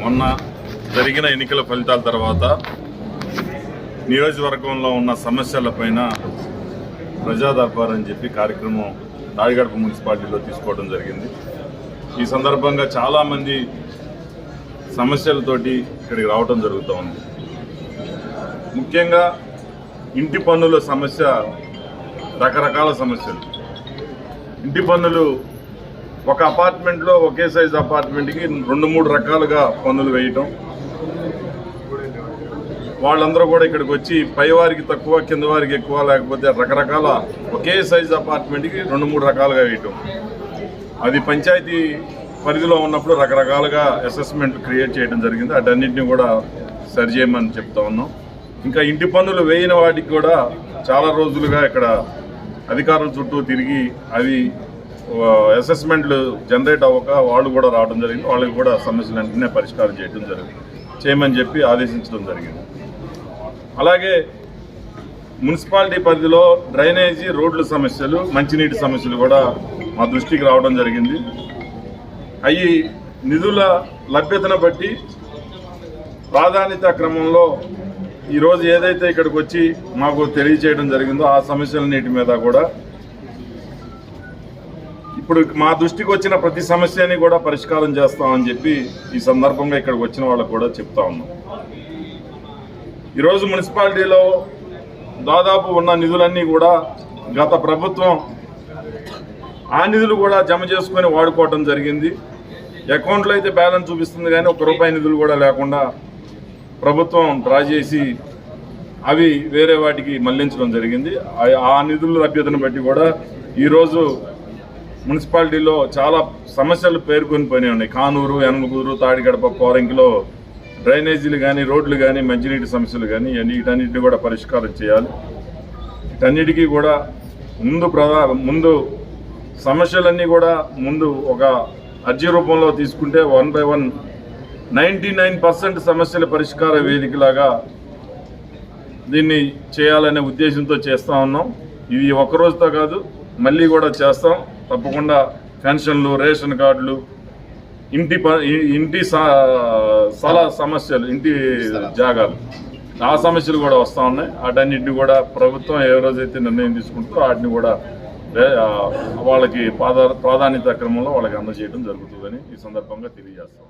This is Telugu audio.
మొన్న జరిగిన ఎన్నికల ఫలితాల తర్వాత నియోజకవర్గంలో ఉన్న సమస్యలపైన పైన దర్బార్ అని చెప్పి కార్యక్రమం నాడిగడప మున్సిపాలిటీలో తీసుకోవడం జరిగింది. ఈ సందర్భంగా చాలామంది సమస్యలతోటి ఇక్కడికి రావడం జరుగుతూ ఉంది. ముఖ్యంగా ఇంటి పన్నుల సమస్య రకరకాల సమస్యలు. ఇంటి పన్నులు ఒక అపార్ట్మెంట్లో ఒకే సైజ్ అపార్ట్మెంట్కి రెండు మూడు రకాలుగా పన్నులు వేయటం. వాళ్ళందరూ కూడా ఇక్కడికి వచ్చి పైవారికి తక్కువ కింద వారికి ఎక్కువ లేకపోతే రకరకాల ఒకే సైజ్ అపార్ట్మెంట్కి రెండు మూడు రకాలుగా వేయటం. అది పంచాయతీ పరిధిలో ఉన్నప్పుడు రకరకాలుగా అసెస్మెంట్ క్రియేట్ చేయడం జరిగింది. అటన్నింటినీ కూడా సరి చేయమని చెప్తా ఉన్నాం. ఇంకా ఇంటి పన్నులు వేయని వాటికి కూడా చాలా రోజులుగా ఇక్కడ అధికారుల చుట్టూ తిరిగి అవి అసెస్మెంట్లు జనరేట్ అవ్వక వాళ్ళు కూడా రావడం జరిగింది. వాళ్ళకి కూడా సమస్యలు వెంటనే పరిష్కారం చేయడం జరిగింది. చేయమని చెప్పి ఆదేశించడం జరిగింది. అలాగే మున్సిపాలిటీ పరిధిలో డ్రైనేజీ రోడ్ల సమస్యలు మంచినీటి సమస్యలు కూడా మా దృష్టికి రావడం జరిగింది. అవి నిధుల లభ్యతను బట్టి ప్రాధాన్యత క్రమంలో ఈరోజు ఏదైతే ఇక్కడికి వచ్చి మాకు తెలియచేయడం జరిగిందో ఆ సమస్యలన్నిటి మీద కూడా ఇప్పుడు మా దృష్టికి వచ్చిన ప్రతి సమస్యని కూడా పరిష్కారం చేస్తామని చెప్పి ఈ సందర్భంగా ఇక్కడికి వచ్చిన వాళ్ళకు కూడా చెప్తా ఉన్నాం. ఈరోజు మున్సిపాలిటీలో దాదాపు ఉన్న నిధులన్నీ కూడా గత ప్రభుత్వం ఆ నిధులు కూడా జమ చేసుకొని వాడుకోవటం జరిగింది. అకౌంట్లో అయితే బ్యాలెన్స్ చూపిస్తుంది కానీ ఒక రూపాయి నిధులు కూడా లేకుండా ప్రభుత్వం డ్రా చేసి అవి వేరే వాటికి మళ్ళించడం జరిగింది. ఆ- నిధుల లభ్యతను బట్టి కూడా ఈరోజు మున్సిపాలిటీలో చాలా సమస్యలు పేర్కొని పోయినాయి ఉన్నాయి. కానూరు యనమగూరు తాడిగడప కోరంకిలో డ్రైనేజీలు కానీ రోడ్లు కానీ మంచినీటి సమస్యలు కానీ ఇవన్నీ వీటన్నిటిని కూడా పరిష్కారం చేయాలి. వీటన్నిటికీ కూడా ముందు ప్రధా ముందు సమస్యలన్నీ కూడా ముందు ఒక అర్జీ రూపంలో తీసుకుంటే one by one ninety nine percent సమస్యల పరిష్కార వేదికలాగా దీన్ని చేయాలనే ఉద్దేశంతో చేస్తూ ఉన్నాం. ఇది ఒక రోజుతో కాదు మళ్ళీ కూడా చేస్తాం. తప్పకుండా పెన్షన్లు రేషన్ కార్డులు ఇంటి ప- ఇంటి స్థల సమస్యలు ఇంటి జాగాలు. ఆ సమస్యలు కూడా వస్తూ ఉన్నాయి. వాటన్నిటిని కూడా ప్రభుత్వం ఏ రోజైతే నిర్ణయం తీసుకుంటుందో వాటిని కూడా వాళ్ళకి ప్రాధాన్యత క్రమంలో వాళ్ళకి అందజేయడం జరుగుతుందని ఈ సందర్భంగా తెలియజేస్తాం.